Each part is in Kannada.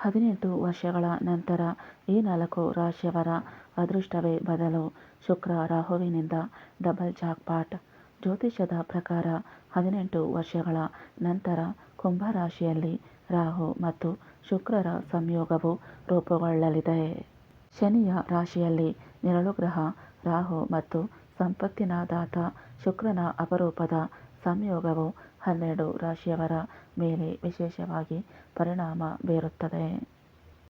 ಹದಿನೆಂಟು ವರ್ಷಗಳ ನಂತರ ಈ ನಾಲ್ಕು ರಾಶಿಯವರ ಅದೃಷ್ಟವೇ ಬದಲು ಶುಕ್ರ ರಾಹುವಿನಿಂದ ಡಬಲ್ ಜಾಕ್ಪಾಟ್. ಜ್ಯೋತಿಷ್ಯದ ಪ್ರಕಾರ ಹದಿನೆಂಟು ವರ್ಷಗಳ ನಂತರ ಕುಂಭರಾಶಿಯಲ್ಲಿ ರಾಹು ಮತ್ತು ಶುಕ್ರರ ಸಂಯೋಗವು ರೂಪುಗೊಳ್ಳಲಿದೆ. ಶನಿಯ ರಾಶಿಯಲ್ಲಿ ನೆರಳುಗ್ರಹ ರಾಹು ಮತ್ತು ಸಂಪತ್ತಿನ ದಾತ ಶುಕ್ರನ ಅಪರೂಪದ ಸಂಯೋಗವು ಹನ್ನೆರಡು ರಾಶಿಯವರ ಮೇಲೆ ವಿಶೇಷವಾಗಿ ಪರಿಣಾಮ ಬೀರುತ್ತದೆ.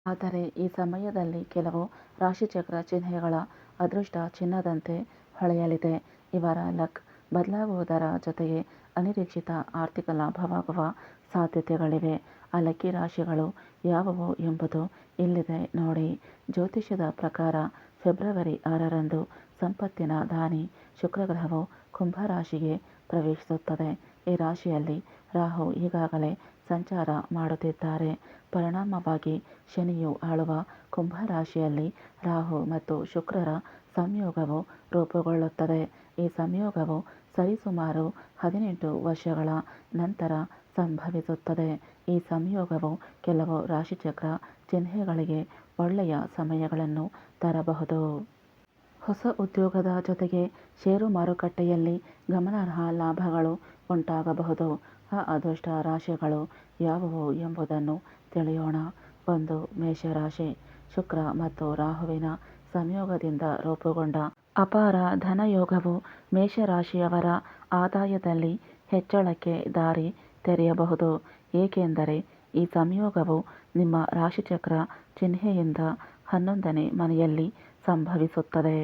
ಆದರೆ ಈ ಸಮಯದಲ್ಲಿ ಕೆಲವು ರಾಶಿಚಕ್ರ ಚಿಹ್ನೆಗಳ ಅದೃಷ್ಟ ಚಿನ್ನದಂತೆ ಹೊಳೆಯಲಿದೆ. ಇವರ ಲಕ್ ಬದಲಾಗುವುದರ ಜೊತೆಗೆ ಅನಿರೀಕ್ಷಿತ ಆರ್ಥಿಕ ಲಾಭವಾಗುವ ಸಾಧ್ಯತೆಗಳಿವೆ. ಆ ಲಕ್ಕಿ ರಾಶಿಗಳು ಯಾವುವು ಎಂಬುದು ಇಲ್ಲಿದೆ ನೋಡಿ. ಜ್ಯೋತಿಷ್ಯದ ಪ್ರಕಾರ ಫೆಬ್ರವರಿ ಆರರಂದು ಸಂಪತ್ತಿನ ದಾನಿ ಶುಕ್ರಗ್ರಹವು ಕುಂಭ ರಾಶಿಗೆ ಪ್ರವೇಶಿಸುತ್ತದೆ. ಈ ರಾಶಿಯಲ್ಲಿ ರಾಹು ಈಗಾಗಲೇ ಸಂಚಾರ ಮಾಡುತ್ತಿದ್ದಾರೆ. ಪರಿಣಾಮವಾಗಿ ಶನಿಯು ಆಳುವ ಕುಂಭ ರಾಶಿಯಲ್ಲಿ ರಾಹು ಮತ್ತು ಶುಕ್ರರ ಸಂಯೋಗವು ರೂಪುಗೊಳ್ಳುತ್ತದೆ. ಈ ಸಂಯೋಗವು ಸರಿಸುಮಾರು ಹದಿನೆಂಟು ವರ್ಷಗಳ ನಂತರ ಸಂಭವಿಸುತ್ತದೆ. ಈ ಸಂಯೋಗವು ಕೆಲವು ರಾಶಿಚಕ್ರ ಚಿಹ್ನೆಗಳಿಗೆ ಒಳ್ಳೆಯ ಸಮಯಗಳನ್ನು ತರಬಹುದು. ಹೊಸ ಉದ್ಯೋಗದ ಜೊತೆಗೆ ಷೇರು ಮಾರುಕಟ್ಟೆಯಲ್ಲಿ ಗಮನಾರ್ಹ ಲಾಭಗಳು ಉಂಟಾಗಬಹುದು. ಆ ಅದೃಷ್ಟ ರಾಶಿಗಳು ಯಾವುವು ಎಂಬುದನ್ನು ತಿಳಿಯೋಣ. ಒಂದು, ಮೇಷರಾಶಿ. ಶುಕ್ರ ಮತ್ತು ರಾಹುವಿನ ಸಂಯೋಗದಿಂದ ರೂಪುಗೊಂಡ ಅಪಾರ ಧನಯೋಗವು ಮೇಷರಾಶಿಯವರ ಆದಾಯದಲ್ಲಿ ಹೆಚ್ಚಳಕ್ಕೆ ದಾರಿ ತೆರೆಯಬಹುದು. ಏಕೆಂದರೆ ಈ ಸಂಯೋಗವು ನಿಮ್ಮ ರಾಶಿಚಕ್ರ ಚಿಹ್ನೆಯಿಂದ ಹನ್ನೊಂದನೇ ಮನೆಯಲ್ಲಿ ಸಂಭವಿಸುತ್ತದೆ.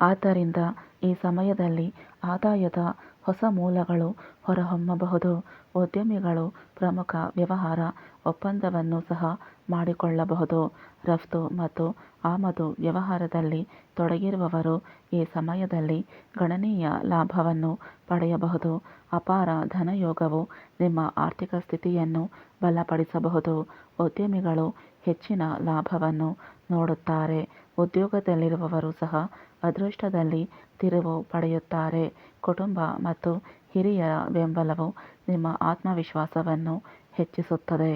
ಆದ್ದರಿಂದ ಈ ಸಮಯದಲ್ಲಿ ಆದಾಯದ ಹೊಸ ಮೂಲಗಳು ಹೊರಹೊಮ್ಮಬಹುದು. ಉದ್ಯಮಿಗಳು ಪ್ರಮುಖ ವ್ಯವಹಾರ ಒಪ್ಪಂದವನ್ನು ಸಹ ಮಾಡಿಕೊಳ್ಳಬಹುದು. ರಫ್ತು ಮತ್ತು ಆಮದು ವ್ಯವಹಾರದಲ್ಲಿ ತೊಡಗಿರುವವರು ಈ ಸಮಯದಲ್ಲಿ ಗಣನೀಯ ಲಾಭವನ್ನು ಪಡೆಯಬಹುದು. ಅಪಾರ ಧನಯೋಗವು ನಿಮ್ಮ ಆರ್ಥಿಕ ಸ್ಥಿತಿಯನ್ನು ಬಲಪಡಿಸಬಹುದು. ಉದ್ಯಮಿಗಳು ಹೆಚ್ಚಿನ ಲಾಭವನ್ನು ನೋಡುತ್ತಾರೆ. ಉದ್ಯೋಗದಲ್ಲಿರುವವರು ಸಹ ಅದೃಷ್ಟದಲ್ಲಿ ತಿರುವು ಪಡೆಯುತ್ತಾರೆ. ಕುಟುಂಬ ಮತ್ತು ಹಿರಿಯರ ಬೆಂಬಲವು ನಿಮ್ಮ ಆತ್ಮವಿಶ್ವಾಸವನ್ನು ಹೆಚ್ಚಿಸುತ್ತದೆ.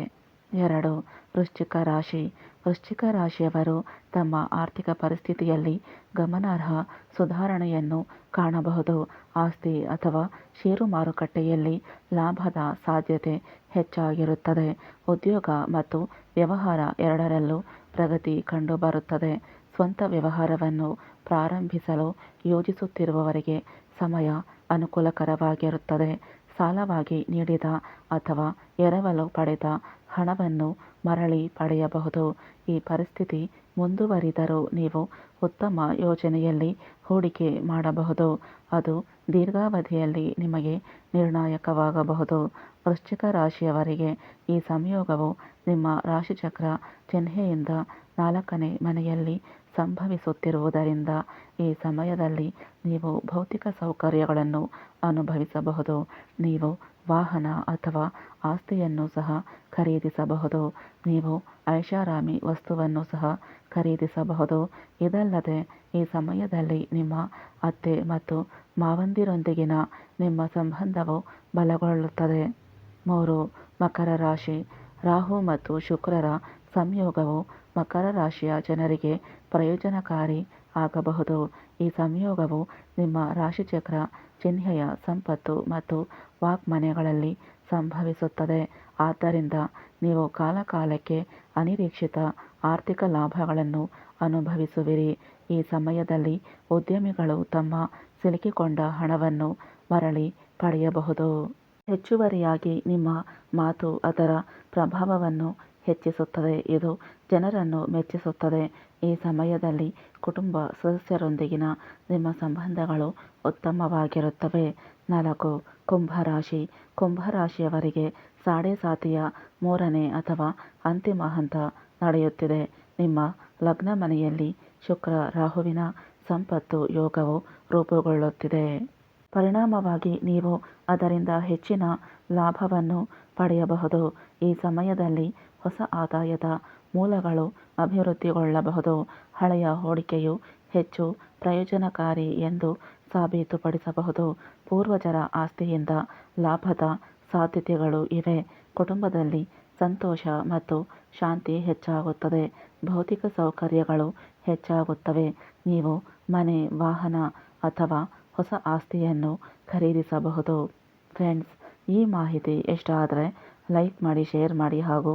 ಎರಡು, ವೃಶ್ಚಿಕ ರಾಶಿ. ವೃಶ್ಚಿಕ ರಾಶಿಯವರು ತಮ್ಮ ಆರ್ಥಿಕ ಪರಿಸ್ಥಿತಿಯಲ್ಲಿ ಗಮನಾರ್ಹ ಸುಧಾರಣೆಯನ್ನು ಕಾಣಬಹುದು. ಆಸ್ತಿ ಅಥವಾ ಷೇರು ಮಾರುಕಟ್ಟೆಯಲ್ಲಿ ಲಾಭದ ಸಾಧ್ಯತೆ ಹೆಚ್ಚಾಗಿರುತ್ತದೆ. ಉದ್ಯೋಗ ಮತ್ತು ವ್ಯವಹಾರ ಎರಡರಲ್ಲೂ ಪ್ರಗತಿ ಕಂಡುಬರುತ್ತದೆ. ಸ್ವಂತ ವ್ಯವಹಾರವನ್ನು ಪ್ರಾರಂಭಿಸಲು ಯೋಜಿಸುತ್ತಿರುವವರಿಗೆ ಸಮಯ ಅನುಕೂಲಕರವಾಗಿರುತ್ತದೆ. ಸಾಲವಾಗಿ ನೀಡಿದ ಅಥವಾ ಎರವಲು ಪಡೆದ ಹಣವನ್ನು ಮರಳಿ ಪಡೆಯಬಹುದು. ಈ ಪರಿಸ್ಥಿತಿ ಮುಂದುವರಿದರೂ ನೀವು ಉತ್ತಮ ಯೋಜನೆಯಲ್ಲಿ ಹೂಡಿಕೆ ಮಾಡಬಹುದು. ಅದು ದೀರ್ಘಾವಧಿಯಲ್ಲಿ ನಿಮಗೆ ನಿರ್ಣಾಯಕವಾಗಬಹುದು. ವೃಶ್ಚಿಕ ರಾಶಿಯವರಿಗೆ ಈ ಸಂಯೋಗವು ನಿಮ್ಮ ರಾಶಿಚಕ್ರ ಚಿಹ್ನೆಯಿಂದ ನಾಲ್ಕನೇ ಮನೆಯಲ್ಲಿ ಸಂಭವಿಸುತ್ತಿರುವುದರಿಂದ ಈ ಸಮಯದಲ್ಲಿ ನೀವು ಭೌತಿಕ ಸೌಕರ್ಯಗಳನ್ನು ಅನುಭವಿಸಬಹುದು. ನೀವು ವಾಹನ ಅಥವಾ ಆಸ್ತಿಯನ್ನು ಸಹ ಖರೀದಿಸಬಹುದು. ನೀವು ಐಷಾರಾಮಿ ವಸ್ತುವನ್ನು ಸಹ ಖರೀದಿಸಬಹುದು. ಇದಲ್ಲದೆ ಈ ಸಮಯದಲ್ಲಿ ನಿಮ್ಮ ಅತ್ತೆ ಮತ್ತು ಮಾವಂದಿರೊಂದಿಗಿನ ನಿಮ್ಮ ಸಂಬಂಧವು ಬಲಗೊಳ್ಳುತ್ತದೆ. ಮೂರು, ಮಕರ ರಾಶಿ. ರಾಹು ಮತ್ತು ಶುಕ್ರರ ಸಂಯೋಗವು ಮಕರ ರಾಶಿಯ ಜನರಿಗೆ ಪ್ರಯೋಜನಕಾರಿ ಆಗಬಹುದು. ಈ ಸಂಯೋಗವು ನಿಮ್ಮ ರಾಶಿಚಕ್ರ, ಚಿಹ್ನೆಯ ಸಂಪತ್ತು ಮತ್ತು ವಾಕ್ಮನೆಗಳಲ್ಲಿ ಸಂಭವಿಸುತ್ತದೆ. ಆದ್ದರಿಂದ ನೀವು ಕಾಲಕಾಲಕ್ಕೆ ಅನಿರೀಕ್ಷಿತ ಆರ್ಥಿಕ ಲಾಭಗಳನ್ನು ಅನುಭವಿಸುವಿರಿ. ಈ ಸಮಯದಲ್ಲಿ ಉದ್ಯಮಿಗಳು ತಮ್ಮ ಸಿಲುಕಿಕೊಂಡ ಹಣವನ್ನು ಮರಳಿ ಪಡೆಯಬಹುದು. ಹೆಚ್ಚುವರಿಯಾಗಿ ನಿಮ್ಮ ಮಾತು ಅದರ ಪ್ರಭಾವವನ್ನು ಹೆಚ್ಚಿಸುತ್ತದೆ. ಇದು ಜನರನ್ನು ಮೆಚ್ಚಿಸುತ್ತದೆ. ಈ ಸಮಯದಲ್ಲಿ ಕುಟುಂಬ ಸದಸ್ಯರೊಂದಿಗಿನ ನಿಮ್ಮ ಸಂಬಂಧಗಳು ಉತ್ತಮವಾಗಿರುತ್ತವೆ. ನಾಲ್ಕು, ಕುಂಭರಾಶಿ. ಕುಂಭರಾಶಿಯವರಿಗೆ ಸಾಡೆ ಸಾತಿಯ ಮೂರನೇ ಅಥವಾ ಅಂತಿಮ ಹಂತ ನಡೆಯುತ್ತಿದೆ. ನಿಮ್ಮ ಲಗ್ನ ಮನೆಯಲ್ಲಿ ಶುಕ್ರ, ರಾಹುವಿನ ಸಂಪತ್ತು ಯೋಗವು ರೂಪುಗೊಳ್ಳುತ್ತಿದೆ. ಪರಿಣಾಮವಾಗಿ ನೀವು ಅದರಿಂದ ಹೆಚ್ಚಿನ ಲಾಭವನ್ನು ಪಡೆಯಬಹುದು. ಈ ಸಮಯದಲ್ಲಿ ಹೊಸ ಆದಾಯದ ಮೂಲಗಳು ಅಭಿವೃದ್ಧಿಗೊಳ್ಳಬಹುದು. ಹಳೆಯ ಹೂಡಿಕೆಯು ಹೆಚ್ಚು ಪ್ರಯೋಜನಕಾರಿ ಎಂದು ಸಾಬೀತುಪಡಿಸಬಹುದು. ಪೂರ್ವಜರ ಆಸ್ತಿಯಿಂದ ಲಾಭದ ಸಾಧ್ಯತೆಗಳು ಇವೆ. ಕುಟುಂಬದಲ್ಲಿ ಸಂತೋಷ ಮತ್ತು ಶಾಂತಿ ಹೆಚ್ಚಾಗುತ್ತದೆ. ಭೌತಿಕ ಸೌಕರ್ಯಗಳು ಹೆಚ್ಚಾಗುತ್ತವೆ. ನೀವು ಮನೆ, ವಾಹನ ಅಥವಾ ಹೊಸ ಆಸ್ತಿಯನ್ನು ಖರೀದಿಸಬಹುದು. ಫ್ರೆಂಡ್ಸ್, ಈ ಮಾಹಿತಿ ಇಷ್ಟ ಆದರೆ ಲೈಕ್ ಮಾಡಿ, ಶೇರ್ ಮಾಡಿ ಹಾಗೂ